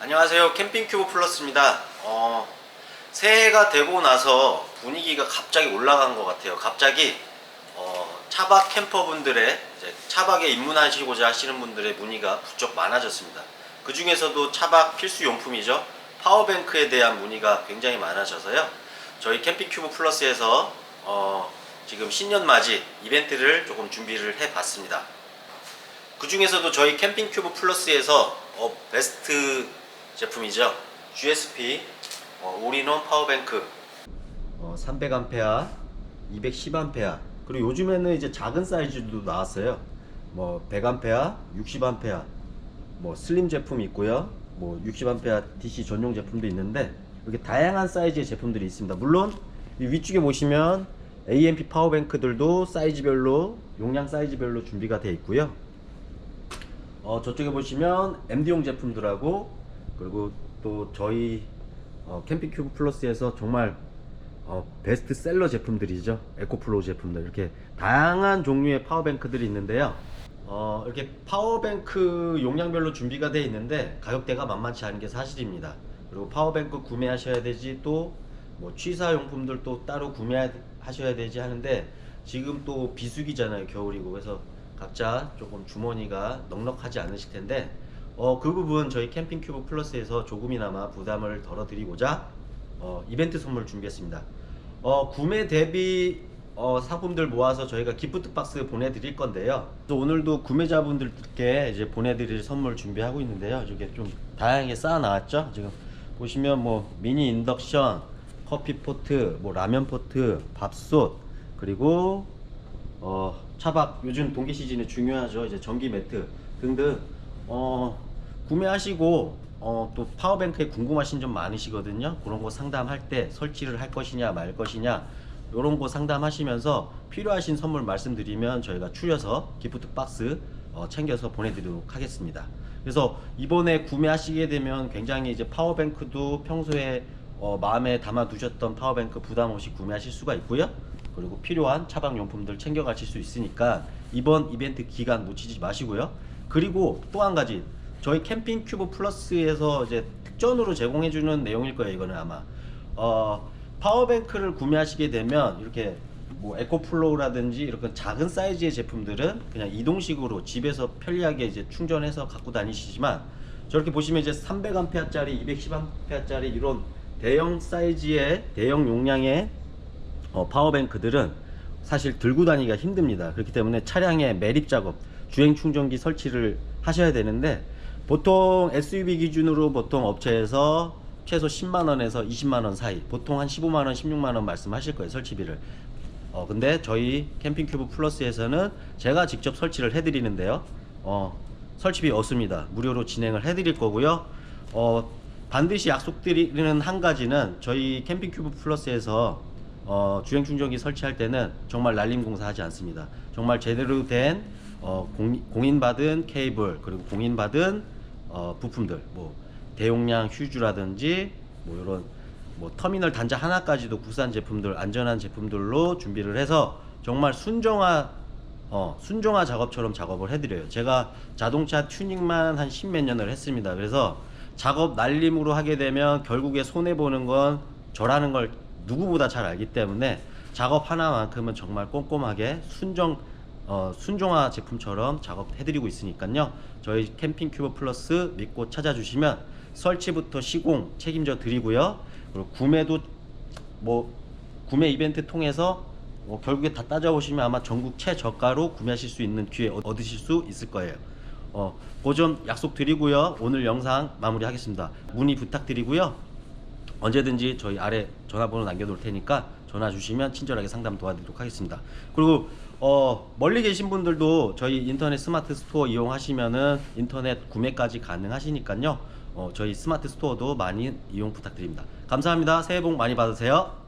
안녕하세요. 캠핑큐브 플러스입니다. 어, 새해가 되고 나서 분위기가 갑자기 올라간 것 같아요. 갑자기 어, 차박 캠퍼분들의 차박에 입문하시고자 하시는 분들의 문의가 부쩍 많아졌습니다. 그 중에서도 차박 필수 용품이죠. 파워뱅크에 대한 문의가 굉장히 많아져서요. 저희 캠핑큐브 플러스에서 어, 지금 신년 맞이 이벤트를 조금 준비를 해봤습니다. 그 중에서도 저희 캠핑 큐브 플러스에서 어, 베스트 제품이죠. GSP 어, 올인원 파워뱅크 어, 300A, 210A 그리고 요즘에는 이제 작은 사이즈도 나왔어요. 뭐 100A, 60A 뭐 슬림 제품이 있고요. 뭐 60A DC 전용 제품도 있는데 이렇게 다양한 사이즈의 제품들이 있습니다. 물론 이 위쪽에 보시면 AMP 파워뱅크들도 사이즈별로 용량 사이즈별로 준비가 되어 있고요. 어, 저쪽에 보시면 MD용 제품들하고 그리고 또 저희 어, 캠핑 큐브 플러스에서 정말 어, 베스트셀러 제품들이죠. 에코플로우 제품들 이렇게 다양한 종류의 파워뱅크들이 있는데요. 어, 이렇게 파워뱅크 용량별로 준비가 되어 있는데 가격대가 만만치 않은 게 사실입니다. 그리고 파워뱅크 구매하셔야 되지 또 뭐 취사용품들 또 따로 구매하셔야 되지 하는데 지금 또 비수기잖아요 겨울이고 그래서 각자 조금 주머니가 넉넉하지 않으실 텐데 어, 그 부분 저희 캠핑 큐브 플러스에서 조금이나마 부담을 덜어드리고자 어, 이벤트 선물 준비했습니다. 어, 구매 대비 어, 상품들 모아서 저희가 기프트 박스 보내드릴 건데요. 오늘도 구매자분들께 이제 보내드릴 선물 준비하고 있는데요. 이게 좀 다양하게 쌓아 나왔죠. 지금 보시면 뭐 미니 인덕션, 커피 포트, 뭐 라면 포트, 밥솥 그리고 어, 차박 요즘 동계 시즌에 중요하죠. 이제 전기 매트 등등 어, 구매하시고 어, 또 파워뱅크에 궁금하신 점 많으시거든요. 그런 거 상담할 때 설치를 할 것이냐 말 것이냐 이런 거 상담하시면서 필요하신 선물 말씀드리면 저희가 추려서 기프트 박스 어, 챙겨서 보내드리도록 하겠습니다. 그래서 이번에 구매하시게 되면 굉장히 이제 파워뱅크도 평소에 어, 마음에 담아 두셨던 파워뱅크 부담 없이 구매하실 수가 있고요. 그리고 필요한 차박 용품들 챙겨 가실 수 있으니까 이번 이벤트 기간 놓치지 마시고요. 그리고 또 한 가지 저희 캠핑 큐브 플러스에서 이제 특전으로 제공해 주는 내용일 거예요. 이거는 아마 어, 파워뱅크를 구매하시게 되면 이렇게 뭐 에코플로우라든지 이렇게 작은 사이즈의 제품들은 그냥 이동식으로 집에서 편리하게 이제 충전해서 갖고 다니시지만 저렇게 보시면 이제 300A짜리, 210A짜리 이런 대형 사이즈의 대형 용량의 어, 파워뱅크들은 사실 들고 다니기가 힘듭니다. 그렇기 때문에 차량의 매립 작업, 주행 충전기 설치를 하셔야 되는데 보통 SUV 기준으로 보통 업체에서 최소 10만 원에서 20만 원 사이, 보통 한 15만 원, 16만 원 말씀하실 거예요 설치비를. 어 근데 저희 캠핑 큐브 플러스에서는 제가 직접 설치를 해 드리는데요. 어 설치비 없습니다. 무료로 진행을 해 드릴 거고요. 어 반드시 약속드리는 한 가지는 저희 캠핑 큐브 플러스에서 어, 주행 충전기 설치할 때는 정말 날림 공사하지 않습니다. 정말 제대로 된 어, 공, 공인받은 케이블 그리고 공인받은 어, 부품들 뭐 대용량 휴즈라든지 뭐 이런 뭐 터미널 단자 하나까지도 국산 제품들 안전한 제품들로 준비를 해서 정말 순정화 어, 순정화 작업처럼 작업을 해드려요. 제가 자동차 튜닝만 한 십몇 년을 했습니다. 그래서 작업 날림으로 하게 되면 결국에 손해 보는 건 저라는 걸 누구보다 잘 알기 때문에 작업 하나만큼은 정말 꼼꼼하게 순정 어, 순정화 제품처럼 작업해드리고 있으니까요. 저희 캠핑 큐브 플러스 믿고 찾아주시면 설치부터 시공 책임져 드리고요. 그리고 구매도 뭐 구매 이벤트 통해서 뭐 결국에 다 따져보시면 아마 전국 최저가로 구매하실 수 있는 기회 얻- 얻으실 수 있을 거예요. 어, 그점 약속 드리고요. 오늘 영상 마무리하겠습니다. 문의 부탁드리고요. 언제든지 저희 아래 전화번호 남겨놓을 테니까 전화 주시면 친절하게 상담 도와드리도록 하겠습니다. 그리고 어, 멀리 계신 분들도 저희 인터넷 스마트 스토어 이용하시면은 인터넷 구매까지 가능하시니까요. 어, 저희 스마트 스토어도 많이 이용 부탁드립니다. 감사합니다. 새해 복 많이 받으세요.